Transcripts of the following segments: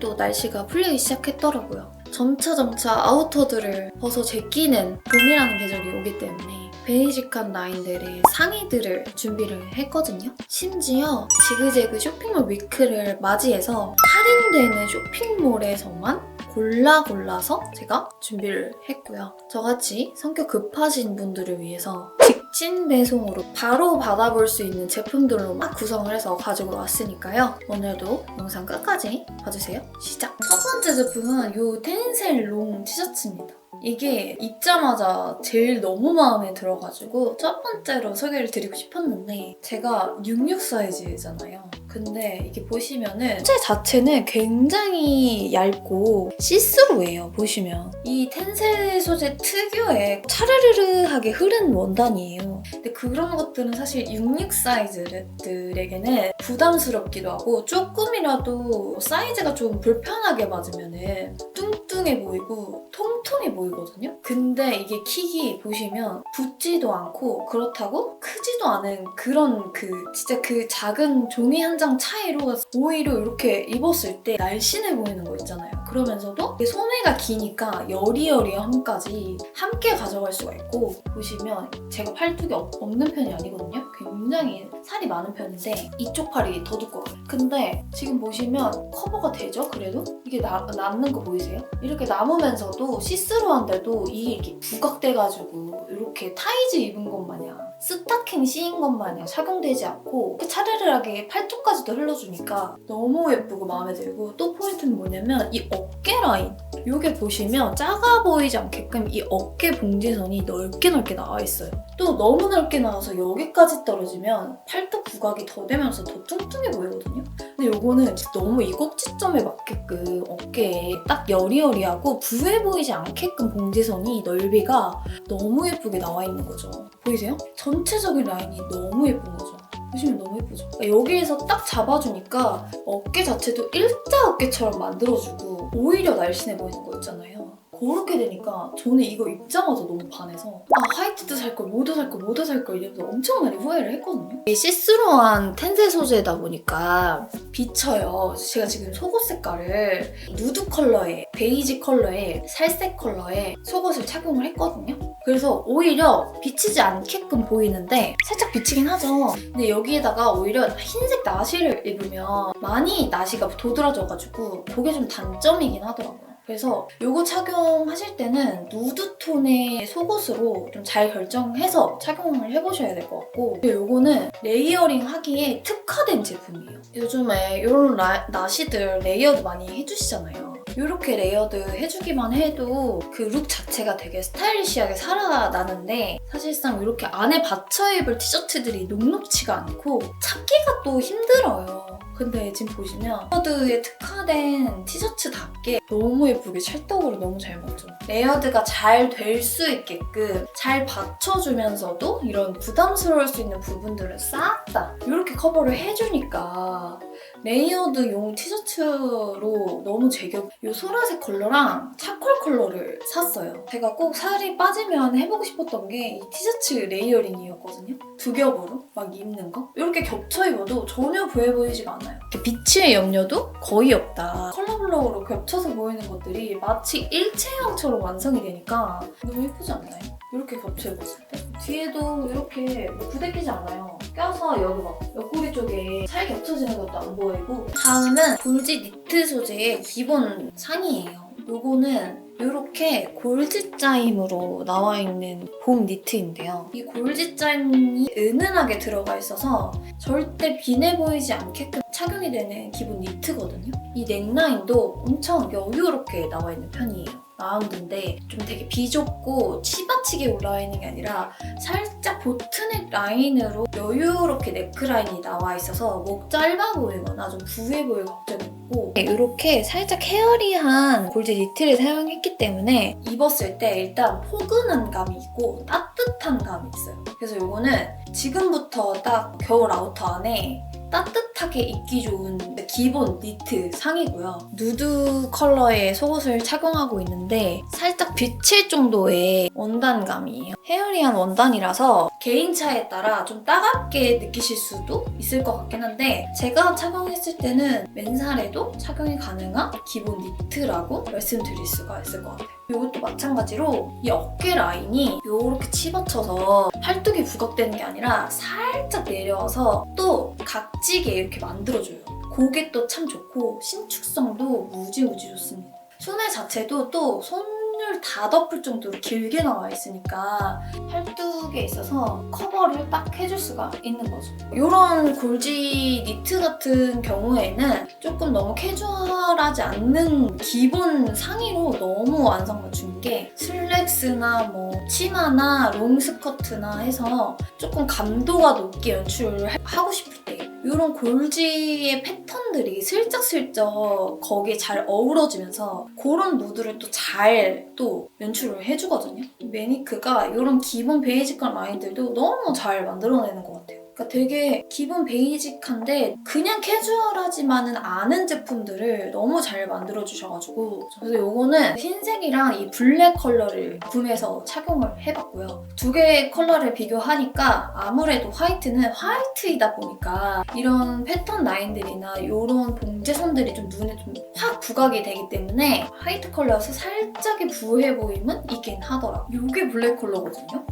또 날씨가 풀리기 시작했더라고요. 점차 점차 아우터들을 벗어 제끼는 봄이라는 계절이 오기 때문에 베이직한 라인들의 상의들을 준비를 했거든요. 심지어 지그재그 쇼핑몰 위크를 맞이해서 할인되는 쇼핑몰에서만 골라 골라서 제가 준비를 했고요. 저같이 성격 급하신 분들을 위해서 직진 배송으로 바로 받아볼 수 있는 제품들로만 구성을 해서 가지고 왔으니까요. 오늘도 영상 끝까지 봐주세요. 시작! 첫 번째 제품은 이 텐셀 롱 티셔츠입니다. 이게 입자마자 제일 너무 마음에 들어가지고 첫 번째로 소개를 드리고 싶었는데 제가 66 사이즈잖아요. 근데 이게 보시면은 소재 자체는 굉장히 얇고 시스루예요. 보시면 이 텐셀 소재 특유의 차르르르하게 흐른 원단이에요. 근데 그런 것들은 사실 66 사이즈들에게는 부담스럽기도 하고 조금이라도 사이즈가 좀 불편하게 맞으면은 뚱뚱해 보이고 통통해 보이 거든요. 근데 이게 킥이 보시면 붙지도 않고 그렇다고 크지도 않은 그런 그 진짜 그 작은 종이 한 장 차이로 오히려 이렇게 입었을 때 날씬해 보이는 거 있잖아요. 그러면서도 소매가 기니까 여리여리함까지 함께 가져갈 수가 있고 보시면 제가 팔뚝이 없- 없는 편이 아니거든요. 굉장히 살이 많은 편인데 이쪽 팔이 더 두꺼워요. 근데 지금 보시면 커버가 되죠? 그래도 이게 나, 남는 거 보이세요? 이렇게 남으면서도 시스루한데도 이게 이렇게 부각돼가지고 이렇게 타이즈 입은 것 마냥 스타킹 씌인 것 마냥 착용되지 않고 차르르하게 팔뚝까지도 흘러주니까 너무 예쁘고 마음에 들고 또 포인트는 뭐냐면 이 어깨 라인 이게 보시면 작아 보이지 않게끔 이 어깨 봉제선이 넓게 넓게 나와 있어요. 또 너무 넓게 나와서 여기까지 떨어지면 팔뚝 부각이 더 되면서 더 뚱뚱해 보이거든요. 근데 요거는 너무 이 꼭지점에 맞게끔 어깨에 딱 여리여리하고 부해 보이지 않게끔 봉제선이 넓이가 너무 예쁘게 나와 있는 거죠. 보이세요? 전체적인 라인이 너무 예쁜 거죠. 보시면 너무 예쁘죠? 그러니까 여기에서 딱 잡아주니까 어깨 자체도 일자 어깨처럼 만들어주고 오히려 날씬해 보이는 거 있잖아요. 그렇게 되니까 저는 이거 입자마자 너무 반해서 아 화이트도 살 걸, 뭐도 살 걸, 뭐도 살 걸 이러면서 엄청 많이 후회를 했거든요. 이 시스루한 텐세 소재다 보니까 비쳐요. 제가 지금 속옷 색깔을 누드 컬러에 베이지 컬러에 살색 컬러의 속옷을 착용을 했거든요. 그래서 오히려 비치지 않게끔 보이는데 살짝 비치긴 하죠. 근데 여기에다가 오히려 흰색 나시를 입으면 많이 나시가 도드라져가지고 그게 좀 단점이긴 하더라고요. 그래서 이거 착용하실 때는 누드 톤의 속옷으로 좀 잘 결정해서 착용을 해보셔야 될 것 같고 이거는 레이어링 하기에 특화된 제품이에요. 요즘에 이런 나시들 레이어드 많이 해주시잖아요. 이렇게 레이어드 해주기만 해도 그 룩 자체가 되게 스타일리시하게 살아나는데 사실상 이렇게 안에 받쳐 입을 티셔츠들이 녹록치가 않고 찾기가 또 힘들어요. 근데 지금 보시면 레이어드에 특화된 티셔츠답게 너무 예쁘게 찰떡으로 너무 잘 맞죠. 레이어드가 잘 될 수 있게끔 잘 받쳐주면서도 이런 부담스러울 수 있는 부분들을 싹 다 이렇게 커버를 해주니까 레이어드용 티셔츠로 너무 제격. 이 소라색 컬러랑 차콜 컬러를 샀어요. 제가 꼭 살이 빠지면 해보고 싶었던 게 이 티셔츠 레이어링이었거든요. 두 겹으로 막 입는 거. 이렇게 겹쳐 입어도 전혀 부해 보이지가 않아요. 이렇게 비치의 염려도 거의 없다. 컬러 블록으로 겹쳐서 보이는 것들이 마치 일체형처럼 완성이 되니까 너무 예쁘지 않나요? 이렇게 겹쳐 입었을 때 뒤에도 이렇게 뭐 부대끼지 않아요. 껴서 여기 막 옆구리 쪽에 살 겹쳐지는 것도 안 보이고 다음은 골지 니트 소재의 기본 상의예요. 요거는 이렇게 골지 짜임으로 나와 있는 봄 니트인데요. 이 골지 짜임이 은은하게 들어가 있어서 절대 빈해 보이지 않게끔 착용이 되는 기본 니트거든요. 이 넥라인도 엄청 여유롭게 나와 있는 편이에요. 라운드인데 좀 되게 비좁고 치받치게 올라와 있는 게 아니라 살짝 보트넥 라인으로 여유롭게 네크라인이 나와 있어서 목 짧아 보이거나 좀 부해 보일 걱정이 없고 이렇게 살짝 헤어리한 골지 니트를 사용했기 때문에 입었을 때 일단 포근한 감이 있고 따뜻한 감이 있어요. 그래서 이거는 지금부터 딱 겨울 아우터 안에 따뜻하게 입기 좋은 기본 니트 상이고요. 누드 컬러의 속옷을 착용하고 있는데 살짝 비칠 정도의 원단감이에요. 헤어리한 원단이라서 개인차에 따라 좀 따갑게 느끼실 수도 있을 것 같긴 한데 제가 착용했을 때는 맨살에도 착용이 가능한 기본 니트라고 말씀드릴 수가 있을 것 같아요. 이것도 마찬가지로 이 어깨 라인이 이렇게 치받쳐서 팔뚝이 부각되는 게 아니라 살짝 내려와서 또 각지게 이렇게 만들어줘요. 그게 또 참 좋고 신축성도 무지무지 좋습니다. 소매 자체도 또 손 을다 덮을 정도로 길게 나와 있으니까 팔뚝에 있어서 커버를 딱 해줄 수가 있는 거죠. 이런 골지 니트 같은 경우에는 조금 너무 캐주얼하지 않는 기본 상의로 너무 완성 맞춘 게 슬랙스나 뭐 치마나 롱스커트나 해서 조금 감도가 높게 연출을 하- 하고 싶을 때 이런 골지의 패턴들이 슬쩍슬쩍 거기에 잘 어우러지면서 그런 무드를 또잘또 연출을 해주거든요. 매니크가 이런 기본 베이직한 라인들도 너무 잘 만들어내는 것 같아요. 그러니까 되게 기본 베이직한데 그냥 캐주얼하지만은 않은 제품들을 너무 잘 만들어 주셔가지고 그래서 요거는 흰색이랑 이 블랙 컬러를 구매해서 착용을 해봤고요. 두 개의 컬러를 비교하니까 아무래도 화이트는 화이트이다 보니까 이런 패턴 라인들이나 이런 봉제선들이 좀 눈에 좀 확 부각이 되기 때문에 화이트 컬러여서 살짝의 부해 보임은 있긴 하더라고요. 이게 블랙 컬러거든요.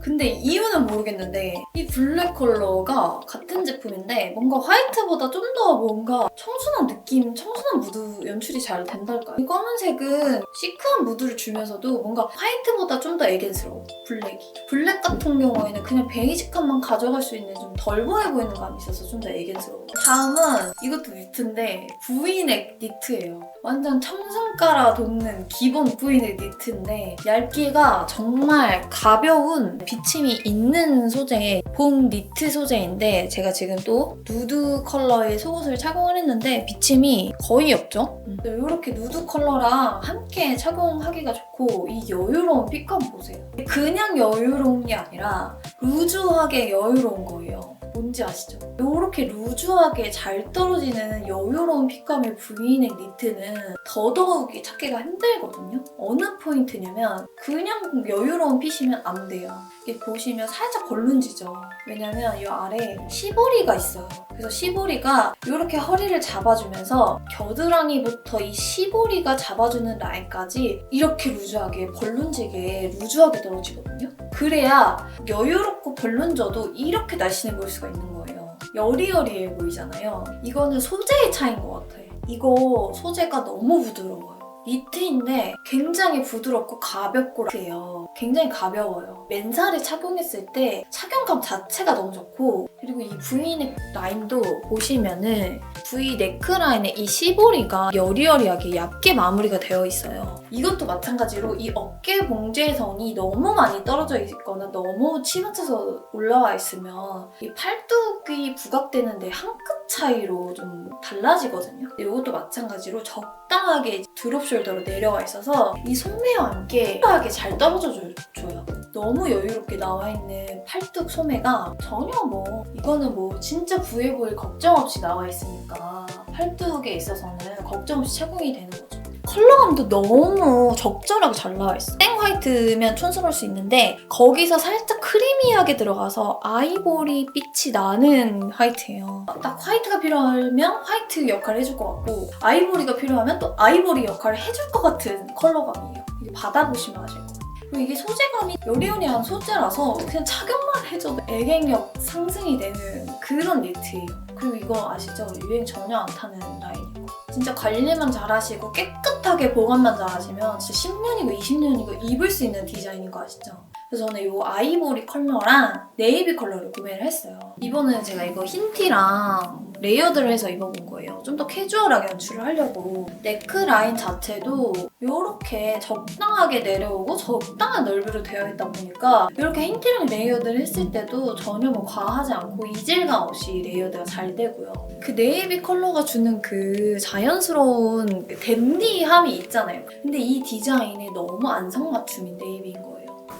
근데 이유는 모르겠는데 이 블랙 컬러가 같은 제품인데 뭔가 화이트보다 좀 더 뭔가 청순한 느낌, 청순한 무드 연출이 잘 된달까요? 이 검은색은 시크한 무드를 주면서도 뭔가 화이트보다 좀더 에겐스러워 블랙이. 블랙 같은 경우에는 그냥 베이직함만 가져갈 수 있는 좀 덜 보여 보이는 감이 있어서 좀더 에겐스러워. 다음은 이것도 니트인데 V넥 니트예요. 완전 청순가라 돋는 기본 V넥 니트인데 얇기가 정말 가벼운 비침이 있는 소재의 봄 니트 소재인데 제가 지금 또 누드 컬러의 속옷을 착용을 했는데 비침이 거의 없죠? 이렇게 누드 컬러랑 함께 착용하기가 좋고 이 여유로운 핏감 보세요. 그냥 여유로운 게 아니라 루즈하게 여유로운 거예요. 뭔지 아시죠? 이렇게 루즈하게 잘 떨어지는 여유로운 핏감의 V넥 니트는 더더욱이 찾기가 힘들거든요. 어느 포인트냐면 그냥 여유로운 핏이면 안 돼요. 이게 보시면 살짝 걸lun지죠. 왜냐면 이 아래 시보리가 있어요. 그래서 시보리가 이렇게 허리를 잡아주면서 겨드랑이부터 이 시보리가 잡아주는 라인까지 이렇게 루즈하게 벌룬지게 루즈하게 떨어지거든요. 그래야 여유롭고 벌룬져도 이렇게 날씬해 보일 수가 있는 거예요. 여리여리해 보이잖아요. 이거는 소재의 차이인 것 같아요. 이거 소재가 너무 부드러워요. 니트인데 굉장히 부드럽고 가볍고 해요. 굉장히 가벼워요. 맨살에 착용했을 때 착용감 자체가 너무 좋고 그리고 이 V넥 라인도 보시면은 V 네크라인에 이 시보리가 여리여리하게 얇게 마무리가 되어 있어요. 이것도 마찬가지로 이 어깨 봉제선이 너무 많이 떨어져 있거나 너무 치맞춰서 올라와 있으면 이 팔뚝이 부각되는데 한 끗 차이로 좀 달라지거든요. 이것도 마찬가지로 적당하게 드롭 숄더로 내려와 있어서 이 소매와 함께 하게 잘 떨어져 줘- 줘요. 너무 여유롭게 나와 있는 팔뚝 소매가 전혀 뭐 이거는 뭐 진짜 부해 보일 걱정 없이 나와 있으니까 팔뚝에 있어서는 걱정 없이 착용이 되는 거죠. 컬러감도 너무 적절하게 잘 나와 있어. 땡 화이트면 촌스러울 수 있는데 거기서 살짝 크리미하게 들어가서 아이보리 빛이 나는 화이트예요. 딱 화이트가 필요하면 화이트 역할을 해줄 것 같고 아이보리가 필요하면 또 아이보리 역할을 해줄 것 같은 컬러감이에요. 이게 받아보시면 아실 거예요. 그리고 이게 소재감이 여리여리한 소재라서 그냥 착용만 해줘도 애갱력 상승이 되는 그런 니트예요. 그리고 이거 아시죠? 유행 전혀 안 타는 라인이고 진짜 관리만 잘하시고 깨끗하게 보관만 잘하시면 진짜 10년이고 20년이고 입을 수 있는 디자인인 거 아시죠? 그래서 저는 이 아이보리 컬러랑 네이비 컬러를 구매를 했어요. 이번에는 제가 이거 흰 티랑 레이어드를 해서 입어본 거예요. 좀 더 캐주얼하게 연출을 하려고. 네크 라인 자체도 이렇게 적당하게 내려오고 적당한 넓이로 되어 있다 보니까 이렇게 흰 티랑 레이어드를 했을 때도 전혀 뭐 과하지 않고 이질감 없이 레이어드가 잘 되고요. 그 네이비 컬러가 주는 그 자연스러운 그 댄디함이 있잖아요. 근데 이 디자인이 너무 안성맞춤인 거예요.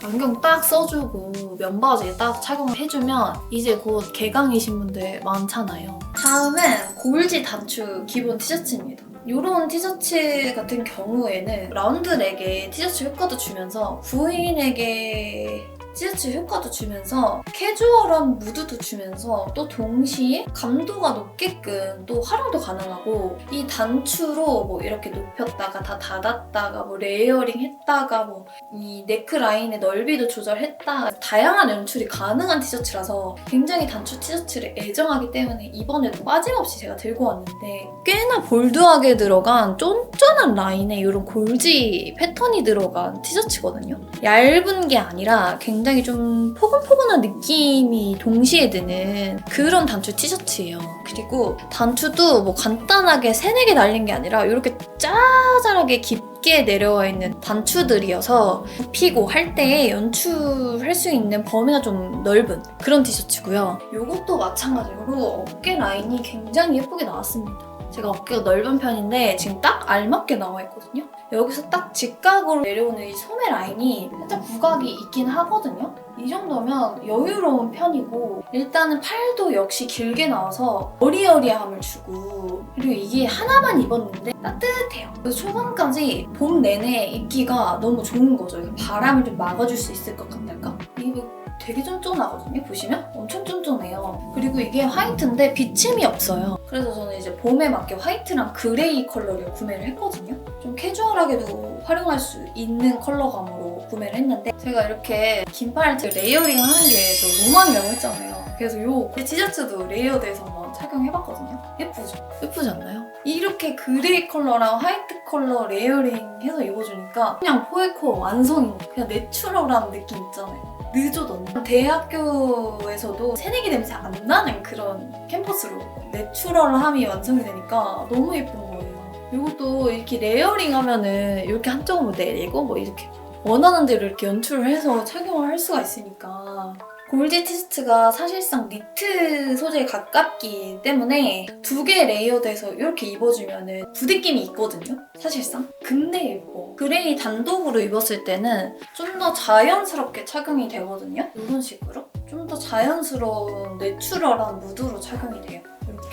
안경 딱 써주고 면바지 딱 착용해주면 이제 곧 개강이신 분들 많잖아요. 다음은 골지 단추 기본 티셔츠입니다. 이런 티셔츠 같은 경우에는 라운드 넥에 티셔츠 효과도 주면서 부인에게 티셔츠 효과도 주면서 캐주얼한 무드도 주면서 또 동시에 감도가 높게끔 또 활용도 가능하고 이 단추로 뭐 이렇게 높였다가 다 닫았다가 뭐 레이어링 했다가 뭐 이 네크라인의 넓이도 조절했다가 다양한 연출이 가능한 티셔츠라서 굉장히 단추 티셔츠를 애정하기 때문에 이번에도 빠짐없이 제가 들고 왔는데 꽤나 볼드하게 들어간 쫀쫀한 라인에 이런 골지 패턴이 들어간 티셔츠거든요. 얇은 게 아니라 굉장히 좀 포근포근한 느낌이 동시에 드는 그런 단추 티셔츠예요. 그리고 단추도 뭐 간단하게 세네 개 달린 게 아니라 이렇게 짜잘하게 깊게 내려와 있는 단추들이어서 피고 할 때 연출할 수 있는 범위가 좀 넓은 그런 티셔츠고요. 이것도 마찬가지로 어깨 라인이 굉장히 예쁘게 나왔습니다. 제가 어깨가 넓은 편인데 지금 딱 알맞게 나와 있거든요. 여기서 딱 직각으로 내려오는 이 소매 라인이 살짝 부각이 있긴 하거든요. 이 정도면 여유로운 편이고 일단은 팔도 역시 길게 나와서 어리어리함을 주고 그리고 이게 하나만 입었는데 따뜻해요. 그래서 초반까지 봄 내내 입기가 너무 좋은 거죠. 바람을 좀 막아줄 수 있을 것 같달까? 되게 쫀쫀하거든요. 보시면 엄청 쫀쫀해요. 그리고 이게 화이트인데 비침이 없어요. 그래서 저는 이제 봄에 맞게 화이트랑 그레이 컬러를 구매를 했거든요. 좀 캐주얼하게도 활용할 수 있는 컬러감으로 구매를 했는데 제가 이렇게 긴팔 레이어링 하는 게 또 로망이라고 했잖아요. 그래서 요 티셔츠도 레이어드해서 한번 착용해봤거든요. 예쁘죠? 예쁘지 않나요? 이렇게 그레이 컬러랑 화이트 컬러 레이어링 해서 입어주니까 그냥 포에코 완성인 거. 그냥 내추럴한 느낌 있잖아요. 늦어도 대학교에서도 새내기 냄새 안 나는 그런 캠퍼스로 내추럴함이 완성이 되니까 너무 예쁜 거예요. 이것도 이렇게 레이어링 하면은 이렇게 한쪽으로 내리고 뭐 이렇게 원하는 대로 이렇게 연출을 해서 착용을 할 수가 있으니까 골지 티셔츠가 사실상 니트 소재에 가깝기 때문에 두 개 레이어드해서 이렇게 입어주면은 부대낌이 있거든요, 사실상. 근데 예뻐. 그레이 단독으로 입었을 때는 좀 더 자연스럽게 착용이 되거든요, 이런 식으로. 좀 더 자연스러운 내추럴한 무드로 착용이 돼요.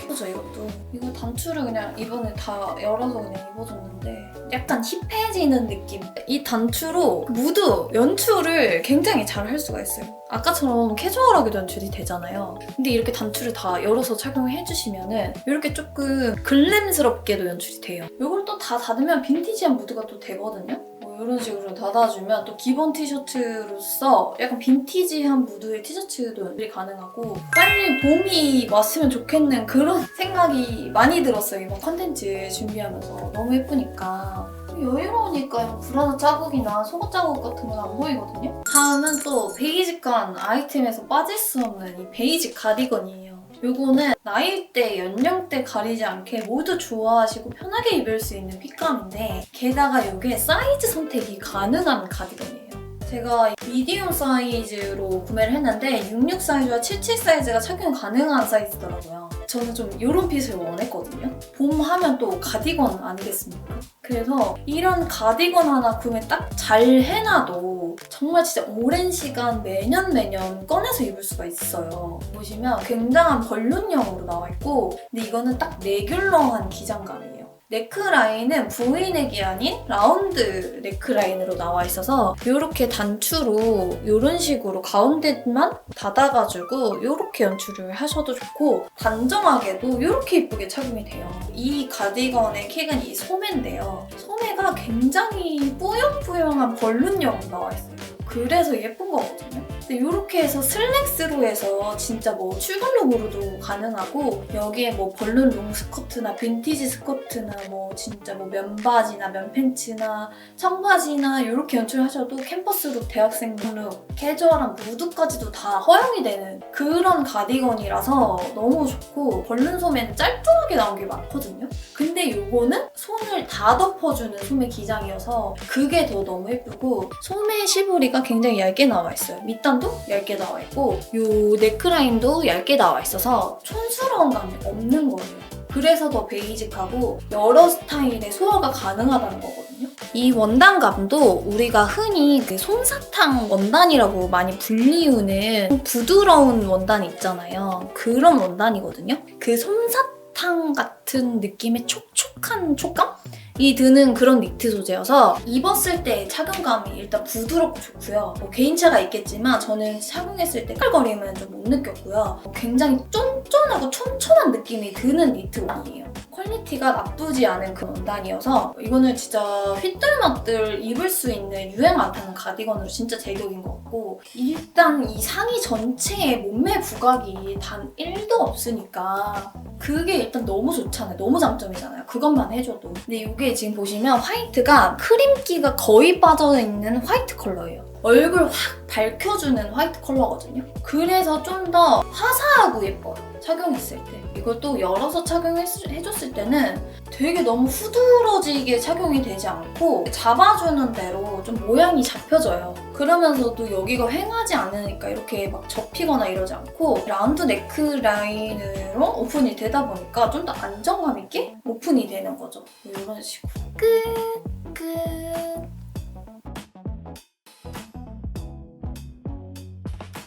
예쁘죠, 이것도. 이거 단추를 그냥 이번에 다 열어서 그냥 입어줬는데 약간 힙해지는 느낌. 이 단추로 무드, 연출을 굉장히 잘 할 수가 있어요. 아까처럼 캐주얼하게 연출이 되잖아요. 근데 이렇게 단추를 다 열어서 착용을 해주시면은 이렇게 조금 글램스럽게도 연출이 돼요. 이걸 또 다 닫으면 빈티지한 무드가 또 되거든요. 뭐 이런 식으로 닫아주면 또 기본 티셔츠로서 약간 빈티지한 무드의 티셔츠도 연출이 가능하고 빨리 봄이 왔으면 좋겠는 그런 생각이 많이 들었어요. 이번 컨텐츠 준비하면서 너무 예쁘니까. 여유로우니까 브라자 자국이나 속옷 자국 같은 건 안 보이거든요. 다음은 또 베이직한 아이템에서 빠질 수 없는 이 베이직 가디건이에요. 요거는 나이대, 연령대 가리지 않게 모두 좋아하시고 편하게 입을 수 있는 핏감인데 게다가 이게 사이즈 선택이 가능한 가디건이에요. 제가 미디움 사이즈로 구매를 했는데 66 사이즈와 77 사이즈가 착용 가능한 사이즈더라고요. 저는 좀 이런 핏을 원했거든요. 봄 하면 또 가디건 아니겠습니까? 그래서 이런 가디건 하나 구매 딱 잘 해놔도 정말 진짜 오랜 시간 매년 매년 꺼내서 입을 수가 있어요. 보시면 굉장한 벌룬형으로 나와 있고 근데 이거는 딱 레귤러한 기장감이에요. 네크라인은 V넥이 아닌 라운드 네크라인으로 나와 있어서 이렇게 단추로 이런 식으로 가운데만 닫아가지고 이렇게 연출을 하셔도 좋고 단정하게도 이렇게 이쁘게 착용이 돼요. 이 가디건의 킥은 이 소매인데요. 소매가 굉장히 뿌용뿌용한 벌룬형으로 나와 있어요. 그래서 예쁜 거거든요. 이렇게 해서 슬랙스로 해서 진짜 뭐 출근룩으로도 가능하고 여기에 뭐 벌룬 롱 스커트나 빈티지 스커트나 뭐 진짜 뭐 면바지나 면팬츠나 청바지나 이렇게 연출하셔도 캠퍼스룩, 대학생룩, 캐주얼한 무드까지도 다 허용이 되는 그런 가디건이라서 너무 좋고 벌룬 소매는 짤뚱하게 나온 게 많거든요. 근데 이거는 손을 다 덮어주는 소매 기장이어서 그게 더 너무 예쁘고 소매 시보리가 굉장히 얇게 나와 있어요. 밑단 도 얇게 나와 있고 이 넥라인도 얇게 나와 있어서 촌스러운 감이 없는 거예요. 그래서 더 베이직하고 여러 스타일의 소화가 가능하다는 거거든요. 이 원단감도 우리가 흔히 그 솜사탕 원단이라고 많이 불리우는 부드러운 원단 있잖아요. 그런 원단이거든요. 그 솜사탕 같은 느낌의 촉촉한 촉감? 이 드는 그런 니트 소재여서 입었을 때 착용감이 일단 부드럽고 좋고요. 뭐 개인차가 있겠지만 저는 착용했을 때 깔거림은 좀 못 느꼈고요. 굉장히 쫀쫀하고 촘촘한 느낌이 드는 니트 원이에요. 퀄리티가 나쁘지 않은 그런 원단이어서 이거는 진짜 휘뚤마뚤 입을 수 있는 유행 안 타는 가디건으로 진짜 제격인 것 같고 일단 이 상의 전체에 몸매 부각이 단 1도 없으니까 그게 일단 너무 좋잖아요. 너무 장점이잖아요. 그것만 해줘도. 근데 이게 지금 보시면 화이트가 크림기가 거의 빠져있는 화이트 컬러예요. 얼굴 확 밝혀주는 화이트 컬러거든요. 그래서 좀 더 화사하고 예뻐요. 착용했을 때. 이걸 또 열어서 착용해줬을 때는 되게 너무 후드러지게 착용이 되지 않고 잡아주는 대로 좀 모양이 잡혀져요. 그러면서도 여기가 횡하지 않으니까 이렇게 막 접히거나 이러지 않고 라운드 네크 라인으로 오픈이 되다 보니까 좀 더 안정감 있게 오픈이 되는 거죠. 이런 식으로. 끝!